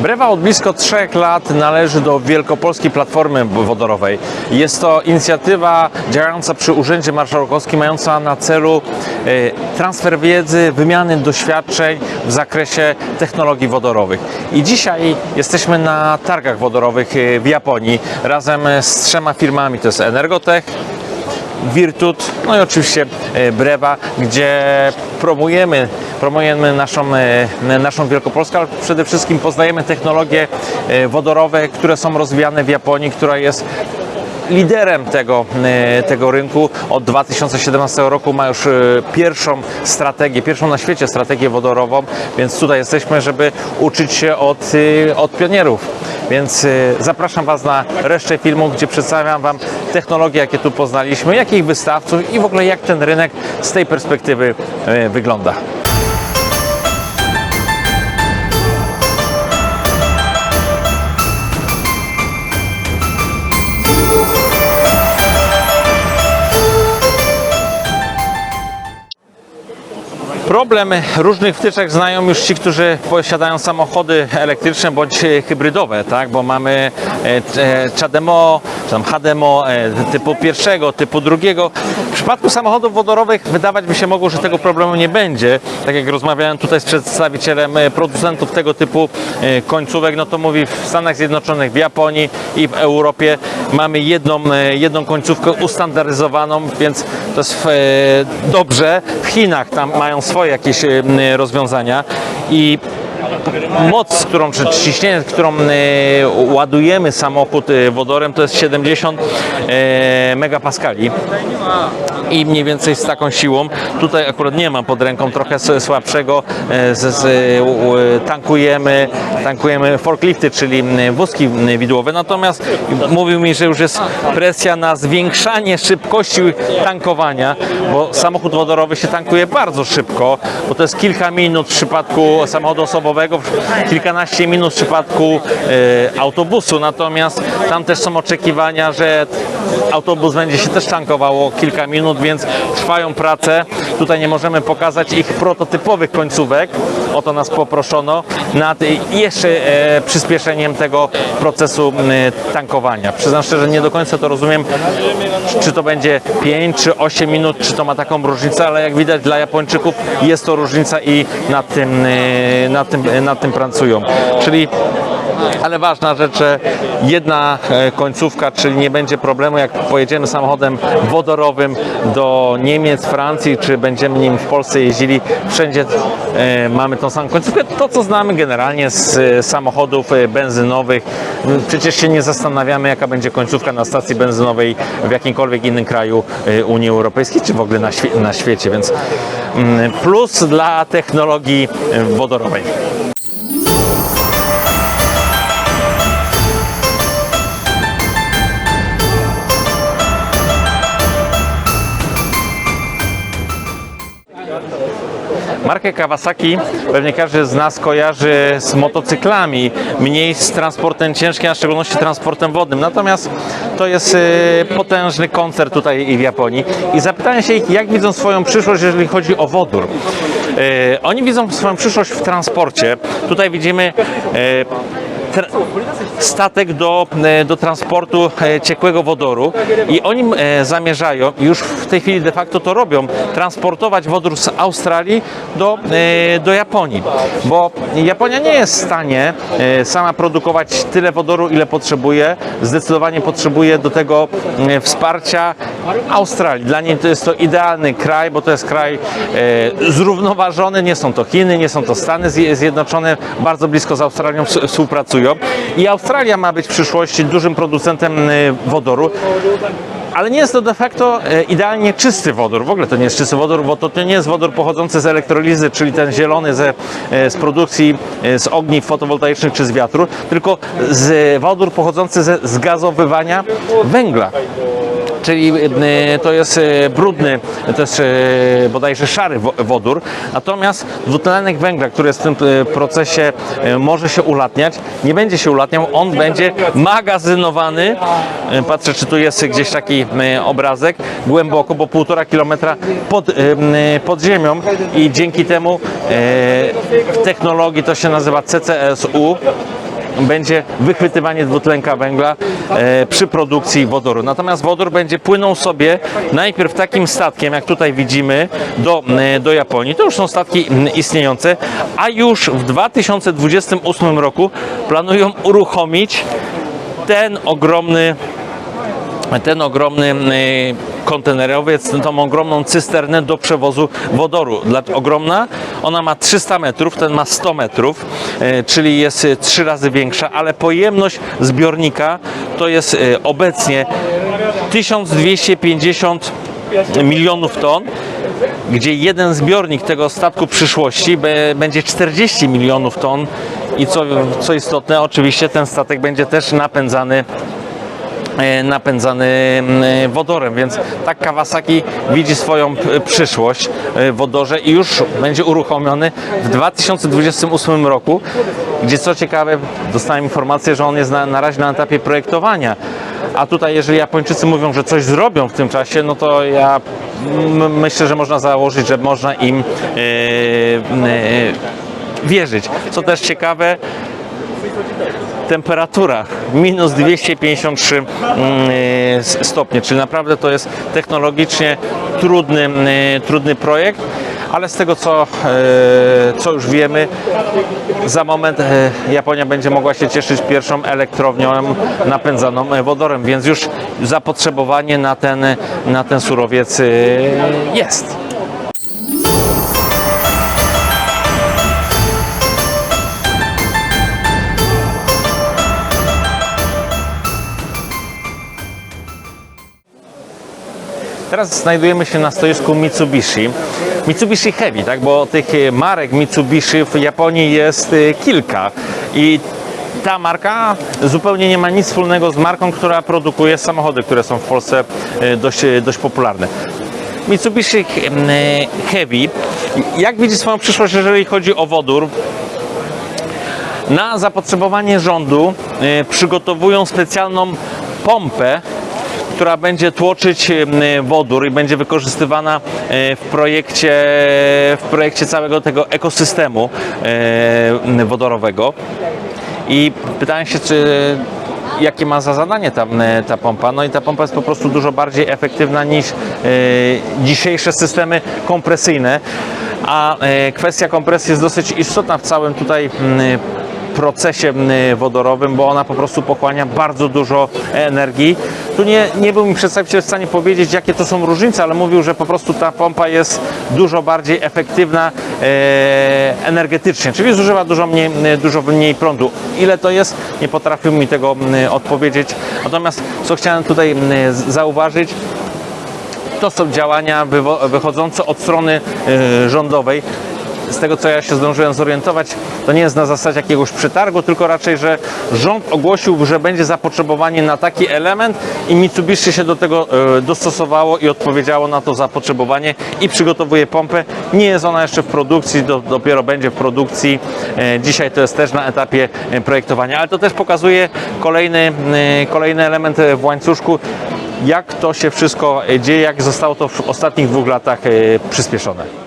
Brewa od blisko trzech lat należy do Wielkopolskiej Platformy Wodorowej. Jest to inicjatywa działająca przy Urzędzie Marszałkowskim, mająca na celu e, transfer wiedzy, wymiany doświadczeń w zakresie technologii wodorowych. I dzisiaj jesteśmy na targach wodorowych e, w Japonii razem z trzema firmami, to jest Energotech, Virtut, no i oczywiście e, Brewa, gdzie promujemy, promujemy naszą, e, naszą Wielkopolskę, ale przede wszystkim poznajemy technologie e, wodorowe, które są rozwijane w Japonii, która jest liderem tego, tego rynku. Od 2017 roku ma już pierwszą strategię, pierwszą na świecie strategię wodorową, więc tutaj jesteśmy, żeby uczyć się od, od pionierów. Więc e, zapraszam Was na resztę filmu, gdzie przedstawiam Wam technologie, jakie tu poznaliśmy, jakich wystawców i w ogóle jak ten rynek z tej perspektywy e, wygląda. Problem różnych wtyczek znają już ci, którzy posiadają samochody elektryczne bądź e, hybrydowe, tak? bo mamy e, e, CHAdeMO, tam HDMO typu pierwszego, typu drugiego. W przypadku samochodów wodorowych wydawać by się mogło, że tego problemu nie będzie. Tak jak rozmawiałem tutaj z przedstawicielem producentów tego typu końcówek, no to mówi w Stanach Zjednoczonych, w Japonii i w Europie mamy jedną, jedną końcówkę ustandaryzowaną, więc to jest dobrze. W Chinach tam mają swoje jakieś e, rozwiązania i moc, którą, czy ciśnienie, którą e, ładujemy samochód e, wodorem, to jest 70 e, megapaskali i mniej więcej z taką siłą. Tutaj akurat nie mam pod ręką trochę słabszego. Z, z, tankujemy, tankujemy forklifty, czyli wózki widłowe. Natomiast mówił mi, że już jest presja na zwiększanie szybkości tankowania, bo samochód wodorowy się tankuje bardzo szybko, bo to jest kilka minut w przypadku samochodu osobowego, kilkanaście minut w przypadku e, autobusu. Natomiast tam też są oczekiwania, że autobus będzie się też tankowało kilka minut, więc trwają prace. Tutaj nie możemy pokazać ich prototypowych końcówek, o to nas poproszono, nad jeszcze e, przyspieszeniem tego procesu m, tankowania. Przyznam szczerze, nie do końca to rozumiem, czy to będzie 5 czy 8 minut, czy to ma taką różnicę, ale jak widać dla Japończyków jest to różnica i nad tym, e, nad tym, nad tym pracują. Czyli ale ważna rzecz, że jedna e, końcówka, czyli nie będzie problemu, jak pojedziemy samochodem wodorowym do Niemiec, Francji, czy będziemy nim w Polsce jeździli, wszędzie e, mamy tą samą końcówkę. To, co znamy generalnie z e, samochodów benzynowych. Przecież się nie zastanawiamy, jaka będzie końcówka na stacji benzynowej w jakimkolwiek innym kraju Unii Europejskiej, czy w ogóle na, świe- na świecie, więc mm, plus dla technologii wodorowej. Markę Kawasaki pewnie każdy z nas kojarzy z motocyklami, mniej z transportem ciężkim, a w szczególności transportem wodnym. Natomiast to jest e, potężny koncert tutaj w Japonii. I zapytałem się ich, jak widzą swoją przyszłość, jeżeli chodzi o wodór. E, Oni widzą swoją przyszłość w transporcie. Tutaj widzimy tra- statek do, e, do transportu e, ciekłego wodoru i oni e, zamierzają, już w tej chwili de facto to robią, transportować wodór z Australii do, do Japonii, bo Japonia nie jest w stanie sama produkować tyle wodoru, ile potrzebuje, zdecydowanie potrzebuje do tego wsparcia Australii. Dla niej to jest to idealny kraj, bo to jest kraj zrównoważony, nie są to Chiny, nie są to Stany Zje- Zjednoczone, bardzo blisko z Australią ws- współpracują i Australia ma być w przyszłości dużym producentem e, wodoru. Ale nie jest to de facto e, idealnie czysty wodór. W ogóle to nie jest czysty wodór, bo to, nie jest wodór pochodzący z elektrolizy, czyli ten zielony ze, e, z produkcji z ogni fotowoltaicznych czy z wiatru, tylko z wodór pochodzący ze zgazowywania węgla. Czyli e, to jest e, brudny, jest e, bodajże szary wo- wodór, natomiast dwutlenek węgla, który jest w tym procesie może się ulatniać, nie będzie się ulatniał, on będzie magazynowany, patrzę czy tu jest gdzieś taki obrazek, głęboko, bo półtora kilometra pod, pod ziemią. I dzięki temu w technologii to się nazywa CCSU, będzie wychwytywanie dwutlenka węgla e, przy produkcji wodoru. Natomiast wodór będzie płynął sobie najpierw takim statkiem, jak tutaj widzimy, do, e, do Japonii. To już są statki istniejące, a już w 2028 roku planują uruchomić ten ogromny ten ogromny y, kontenerowiec, tą ogromną cysternę do przewozu wodoru. Dla, ogromna, ona ma 300 metrów, ten ma 100 metrów, y, czyli jest y, trzy razy większa, ale pojemność zbiornika to jest obecnie 1250 milionów ton, gdzie jeden zbiornik tego statku przyszłości będzie 40 milionów ton i co, co istotne, oczywiście ten statek będzie też napędzany napędzany mm, wodorem, więc tak Kawasaki widzi swoją przyszłość e, w wodorze i już będzie uruchomiony w 2028 roku, gdzie co ciekawe dostałem informację, że on jest na, na razie na etapie projektowania, a tutaj jeżeli Japończycy mówią, że coś zrobią w tym czasie, no to ja myślę, że można założyć, że można im e, e, wierzyć. Co też ciekawe, temperatura minus 253 mm, s- stopnie, czyli naprawdę to jest technologicznie trudny, mm, trudny projekt, ale z tego co, e, co już wiemy, za moment e, Japonia będzie mogła się cieszyć pierwszą elektrownią napędzaną wodorem, więc już zapotrzebowanie na ten, na ten surowiec e, jest. Teraz znajdujemy się na stoisku Mitsubishi. Mitsubishi Heavy, tak? bo tych e, marek Mitsubishi w Japonii jest e, kilka i ta marka zupełnie nie ma nic wspólnego z marką, która produkuje samochody, które są w Polsce e, dość, dość popularne. Mitsubishi Heavy, jak widzi swoją przyszłość, jeżeli chodzi o wodór? Na zapotrzebowanie rządu przygotowują specjalną pompę, która będzie tłoczyć e, wodór i będzie wykorzystywana e, w projekcie, w projekcie całego tego ekosystemu e, wodorowego. I pytałem się, czy jakie ma za zadanie ta, ta pompa. No i ta pompa jest po prostu dużo bardziej efektywna niż e, dzisiejsze systemy kompresyjne. A e, kwestia kompresji jest dosyć istotna w całym tutaj procesie wodorowym, bo ona po prostu pochłania bardzo dużo energii. Tu nie, nie był mi przedstawiciel w stanie powiedzieć, jakie to są różnice, ale mówił, że po prostu ta pompa jest dużo bardziej efektywna e, energetycznie, czyli zużywa dużo mniej, dużo mniej prądu. Ile to jest, nie potrafił mi tego odpowiedzieć. Natomiast co chciałem tutaj zauważyć, to są działania wychodzące od strony e, rządowej. Z tego co ja się zdążyłem zorientować, to nie jest na zasadzie jakiegoś przetargu, tylko raczej, że rząd ogłosił, że będzie zapotrzebowanie na taki element i Mitsubishi się do tego e, dostosowało i odpowiedziało na to zapotrzebowanie i przygotowuje pompę. Nie jest ona jeszcze w produkcji, do, dopiero będzie w produkcji. E, Dzisiaj to jest też na etapie e, projektowania, ale to też pokazuje kolejny, kolejny element w łańcuszku jak to się wszystko dzieje, jak zostało to w ostatnich dwóch latach przyspieszone.